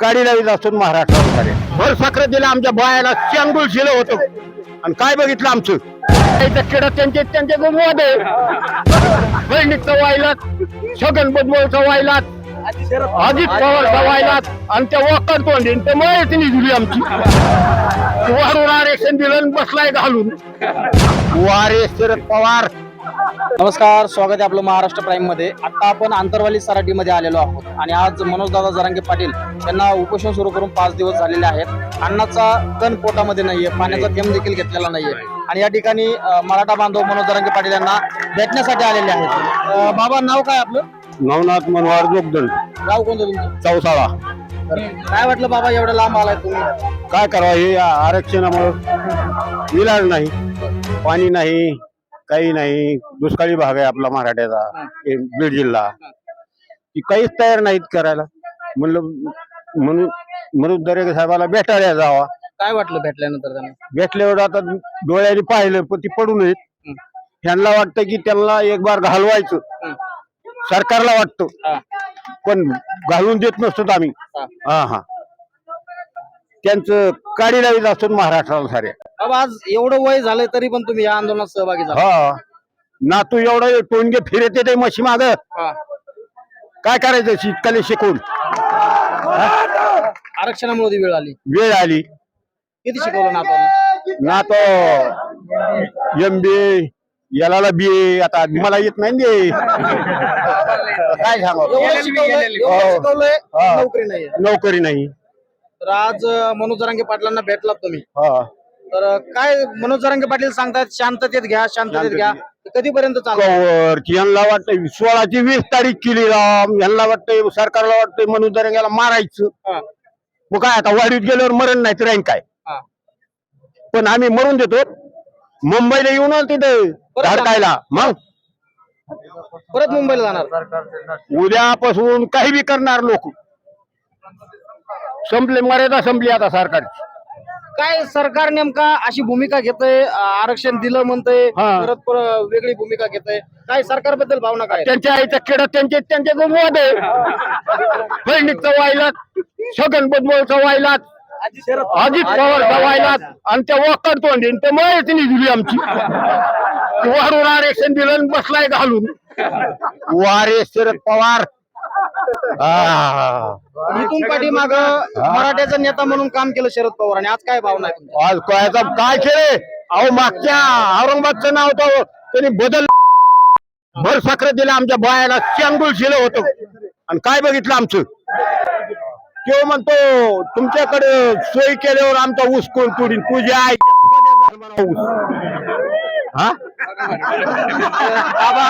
काडी लावीत असून महाराष्ट्रात सारे भर साखर दिलं आमच्या बायाला चांगुल शिलं होतं. आणि काय बघितलं आमचं? किडा त्यांचे त्यांचे गुमवाद बहिणीचं वाहिलात छगन बदमोळचं वाहिलात अजित पवारचा वाहिलात आणि त्या वकर तोंडीन ते मयच निघली आमची. वारून आरक्षण दिलं बसलाय घालून. वारे शरद पवार. नमस्कार स्वागत आहे आपलं महाराष्ट्र प्राईममध्ये. आता आपण आंतरवाली सराटीमध्ये आलेलो आहोत आणि आज मनोजदादा जरांगे पाटील यांना उपोषण सुरू करून पाच दिवस झालेले आहेत. अन्नाचा कण पोटामध्ये नाहीये पाण्याचा थेंब देखील घेतलेला नाहीये. आणि या ठिकाणी मराठा बांधव मनोज जरांगे पाटील यांना भेटण्यासाठी आलेले आहेत. बाबा नाव काय आपलं? नवनाथ मनोहर जोगदंड. गाव कोणतं तुमचं? चौसाळा. काय वाटलं बाबा एवढं लांब आलाय तुम्ही? काय करावं हे आरक्षणामुळे इलाज नाही पाणी नाही काही नाही. दुष्काळी भाग आहे आपला मराठ्याचा बीड जिल्हा. की काहीच तयार नाहीत करायला. म्हणलं म्हणून म्हणून दरेक साहेबाला भेटायला जावा. काय वाटलं भेटल्यानंतर त्यांना? भेटल्यावर आता डोळ्याने पाहिलं पण ती पडू नयेत. ह्यांना वाटतं की त्यांना एक बार घालवायचं. सरकारला वाटतं. पण घालून देत नसतो आम्ही. हा. हा त्यांचं काडी लावीत असतो महाराष्ट्राला सारे. बाबा आज एवढं वय झालंय तरी पण तुम्ही या आंदोलनात सहभागी झाला. हा. नातू एवढं टोनगे फिरते ते मशी माग. हा. काय करायचं शीतकाली शिकून? आरक्षणामुळे ती वेळ आली. वेळ आली. किती शिकवलं ना आपण ना तो एम बी याला बी आता मला येत नाही ना ते. काय सांगा? एवढं शिकवलंय, एवढं हो. शिकवलंय, हा. नोकरी नाही नोकरी नाही. तर आज अं, मनोज जरांगे पाटलांना भेटलात तुम्ही. हा. तर काय मनोज जरांगे पाटील सांगतात शांततेत घ्या शांततेत घ्या. कधीपर्यंत चालू कवर यांना वाटतं सोळाची वीस तारीख केली राम यांना वाटतंय सरकारला वाटतंय म्हणून तर याला मारायचं. हा, मग काय आता वाढीत गेल्यावर मरण नाही तर राहीन काय? हा. पण आम्ही मरून देतो. मुंबईला येऊन आलो तिथे परत धडकायला. मग? परत मुंबईला जाणार. उद्यापासून काही बी करणार लोक. संपले मर्यादा संपली आता सरकारची. काय सरकार नेमका अशी भूमिका घेतय? आरक्षण दिलं म्हणतंय हा. परत पर- वेगळी भूमिका घेतय. काय सरकारबद्दल भावना काय? त्यांच्या आईचा खेळ त्यांचे त्यांचे गुमवाद बहिणीचं वाहिलात छगन बदमोळचं वाहिलात अजित पवारचा वाहिलात आणि त्या वकर तोंडीन ते मयच निघली आमची. वारून आरक्षण दिलं आणि बसलाय घालून. वारे शरद पवार. इथून पाठीमाग मराठ्याचा नेता म्हणून काम केलं शरद पवार आणि आज काय भावना आहे तुमच्या? आज काय खेळ अहो मागच्या औरंगाबादचं नाव होतं. त्यांनी बदल भर साखर दिलं आमच्या बायाला. चांगुल शिलं होतं. आणि काय बघितलं आमचं? तो म्हणतो तुमच्याकडे सोय केल्यावर आमचा ऊस कोण तुडीन? तुझ्या ऊस. हा? बाबा.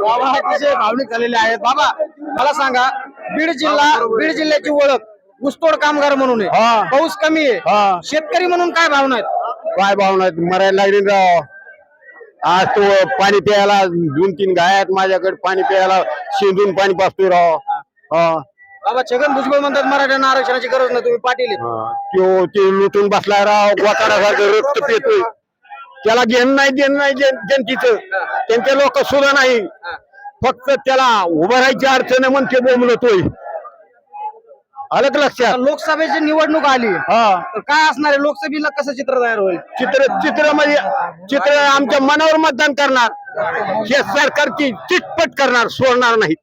बाबा अतिशय भावनिक झालेले आहेत. बाबा मला सांगा बीड जिल्हा बीड जिल्ह्याची ओळख ऊसतोड कामगार म्हणून आहे. पाऊस कमी आहे. हा. शेतकरी म्हणून काय भावना आहेत? काय भावना आहेत? मरायला लागली राव आज तो पाणी प्यायला दोन तीन गाय आहेत माझ्याकडे. पाणी प्यायला शेंदून पाणी पाचतोय राव. हा. बाबा छगन भुजबळ म्हणतात मराठ्यांना आरक्षणाची गरज नाही तुम्ही पाटील आहेत. त्यो ते लुटून बसलाय राव गोताडासारखं रक्त पितोय. त्याला घेणं नाही देणं नाही जन- जनतेचं. त्यांचे लोक सुद्धा नाही. फक्त त्याला उभं राहायची अडचण आहे म्हणून ते बोंबलतोय. आलं का लक्षात? लोकसभेची निवडणूक आली. हा. तर काय असणार आहे? लोकसभेला कसं चित्र तयार होईल? चित्र चित्र म्हणजे चित्र आमच्या मनावर मतदान करणार. हे सरकारची चिटपट करणार सोडणार नाही.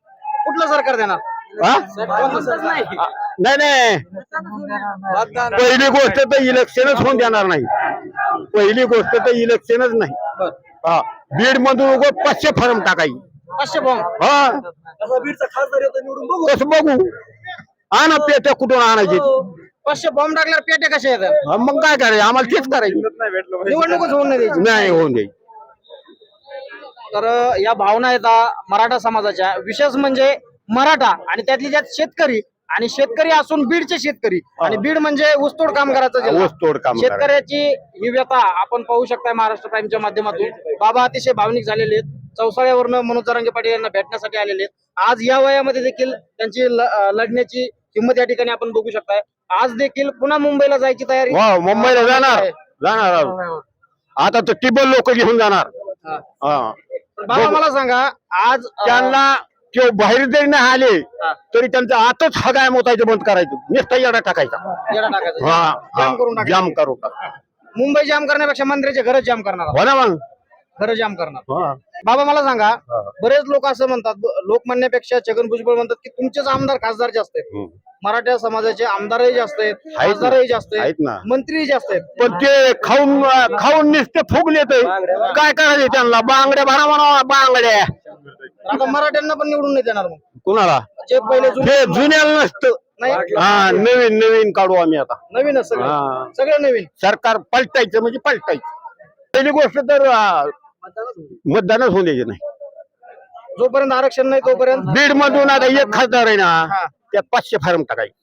कुठलं सरकार देणार? हा? नाही नाही. नाही पहिली गोष्ट तर इलेक्शनच होऊन देणार नाही. पहिली गोष्ट तर इलेक्शनच नाही. बरं. हा. बीड मधून उगं पाचशे फॉर्म टाकायची. पाचशे बॉम्ब हा. बीडचा खासदार येतो निवडून बघू. कसं बघू. आणा पेट्या कुठून आणायची? पाचशे बॉम्ब टाकल्यावर पेट्या कशा येतात? मग काय करायचं? आम्हाला तेच करायचं. निवडणूकच होऊन नाही द्यायची. नाही होऊन जाईल तर या भावना येतात मराठा समाजाच्या. विशेष म्हणजे मराठा आणि त्यातली त्यात शेतकरी आणि शेतकरी असून बीडचे शेतकरी. आणि बीड म्हणजे ऊसतोड कामगाराचा. ऊसतोड कामगार. शेतकऱ्याची ही व्यथा आपण पाहू शकता महाराष्ट्र प्राईमच्या माध्यमातून. बाबा अतिशय भावनिक झालेले आहेत. चौसाळ्यावरनं मनोज जरांगे पाटील यांना भेटण्यासाठी आलेले आहेत. आज या वयामध्ये देखील त्यांची लढण्याची हिंमत या ठिकाणी आपण बघू शकताय. आज देखील पुन्हा मुंबईला जायची तयारी. हो मुंबईला जाणार. जाणार आहोत. आता तर टिबल लोक घेऊन जाणार. हा. हा. बाबा मला सांगा आज त्यांना ते बाहेर जरी नाही आले. तरी त्यांचं आतच हगाय मोतायचं बंद करायचं नुसता येडा टाकायचा येडा टाकायचं. हा जाम करून टाकायचं. जाम करू टाक. मुंबई जाम करण्यापेक्षा मंत्र्याचे घर जाम करणार हो ना मग घर जाम करणार हा. बाबा मला सांगा हा. बरेच लोक असं म्हणतात ब- लोक म्हणण्यापेक्षा छगन भुजबळ म्हणतात की तुमचेच आमदार खासदार जास्त आहेत हम्म. मराठा समाजाचे आमदारही जास्त आहेत ना. खासदारही जास्त आहेत आहेत ना मंत्रीही जास्त आहेत पण ते खाऊन खाऊन नुसते फुगले ते काय करायचे त्यांना बांगड्या भरा म्हणा बांगड्या आता मराठ्यांना पण निवडून नाही देणार मग. कुणाला? जे पहिले जुने- हे जुन्याला नसतं. नाही. हा नवीन नवीन काढू आम्ही आता. नवीनच सगळं. हा. सगळं नवीन. सरकार पलटायचं म्हणजे पलटायचं. पहिली गोष्ट तर आ, मतदानच होऊ द्यायचे नाही. जोपर्यंत आरक्षण नाही तोपर्यंत बीड मधून आता एक खासदार आहे ना. त्यात पाचशे फार्म टाकायचे.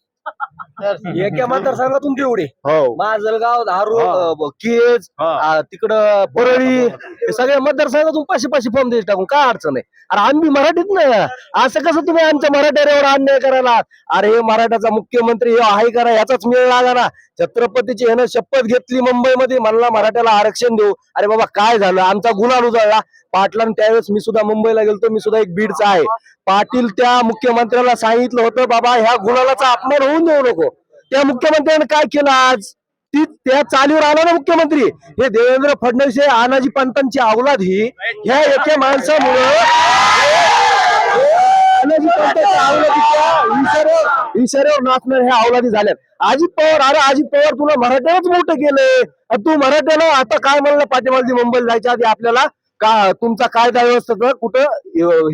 एका मतदारसंघातून तेवढे हो. माजलगाव धारू हा. केज. आ, तिकडं परळी हे. सगळ्या मतदारसंघातून पाचशे पाचशे फॉर्म द्यायचे टाकून. काय अडचण आहे? अरे आम्ही मराठीत नाही असं कसं तुम्ही आमच्या मराठ्यावर एवढा अन्याय करायला? अरे हे मराठाचा मुख्यमंत्री हे आहे करा याचाच मेळ लागा ना. छत्रपतीची ह्यानं शपथ घेतली मुंबईमध्ये म्हणला मराठ्याला आरक्षण देऊ. अरे बाबा काय झालं? आमचा गुन्हा उजळला पाटलां त्यावेळेस मी सुद्धा मुंबईला गेलतो. मी सुद्धा एक बीडचा आहे. पाटील त्या मुख्यमंत्र्याला सांगितलं होतं बाबा ह्या गुन्हाचा अपमान होऊन देऊ नको. त्या मुख्यमंत्र्याने काय केलं आज? ती त्या चालीवर आला ना मुख्यमंत्री. हे देवेंद्र फडणवीस हे आनाजी पंतांची अवलाद ही ह्या एका माणसामुळे इशाऱ्यावर नाचणार ह्या अवलादी झाल्यात. अजित पवार अरे अजित पवार तुला मराठ्यालाच मोठं केलंय. तू मराठ्याला आता काय म्हणलं पाठीमागे मुंबईला जायच्या आधी आपल्याला? का तुमचा कायदा व्यवस्था कुठं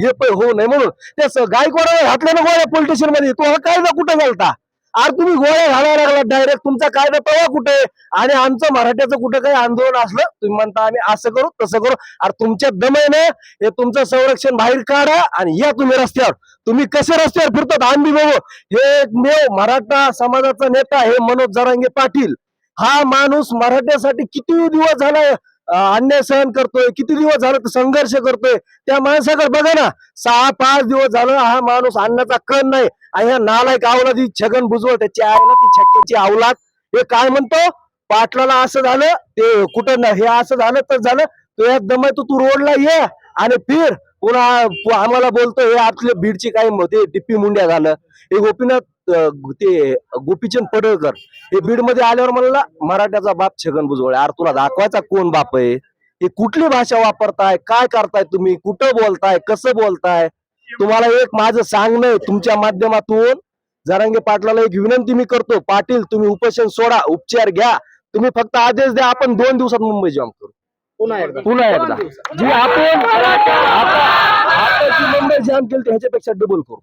हे पण होऊ नये म्हणून. ते स- गायकवाडाला घातलं ना गोळ्या पोलीस स्टेशनमध्ये तो हा कायदा कुठं घालता? अरे तुम्ही गोळ्या घालायला लागला डायरेक्ट तुमचा कायदा तेव्हा कुठे? आणि आमचं मराठ्याचं कुठं काही आंदोलन असलं तुम्ही म्हणता आम्ही असं करू तसं करू. अरे तुमच्या दमेनं हे तुमचं संरक्षण बाहेर काढा आणि या तुम्ही रस्त्यावर. तुम्ही कसे रस्त्यावर फिरतात? आम्ही बघू. हे एकमेव मराठा समाजाचा नेता हे मनोज जरांगे पाटील. हा माणूस मराठ्यासाठी किती दिवस झाला अन्याय सहन करतोय किती दिवस झालं संघर्ष करतोय त्या माणसाकडे बघा ना सहा पाच दिवस झालं हा माणूस अन्नाचा कण नाही. आणि ह्या नालायक अवलादी छगन भुजवळ त्याची आयला ती छक्क्याची आवलात हे काय म्हणतो? पाटलाला असं झालं ते कुठं हे असं झालं तर झालं तो एक दमय तू तू रोडला ये आणि फिर. पुन्हा आम्हाला बोलतो हे आपले बीडची काही म- ते टिप्पी मुंड्या झालं. हे गोपीनाथ ते गोपीचंद पडळकर हे बीडमध्ये आल्यावर म्हणला मराठ्याचा बाप छगन भुजबळ अरे तुला दाखवायचा कोण बाप आहे? हे कुठली भाषा वापरताय? काय करताय तुम्ही? कुठं बोलताय? कसं बोलताय? तुम्हाला एक माझं सांगणं आहे. तुमच्या माध्यमातून जरांगे पाटलाला एक विनंती मी करतो. पाटील तुम्ही उपोषण सोडा उपचार घ्या. तुम्ही फक्त आदेश द्या. आपण दोन दिवसात मुंबई जाम करू. पुन्हा एकदा. पुन्हा एकदा. जी आपण मुंबई जाम केली ह्याच्यापेक्षा डबल करू.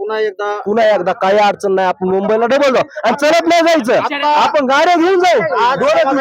पुन्हा एकदा पुन्हा एकदा काही अडचण नाही आपण मुंबईला डबल जाऊ. आणि चलत नाही जायचं. आपण गाड्या घेऊन जाऊ. दोन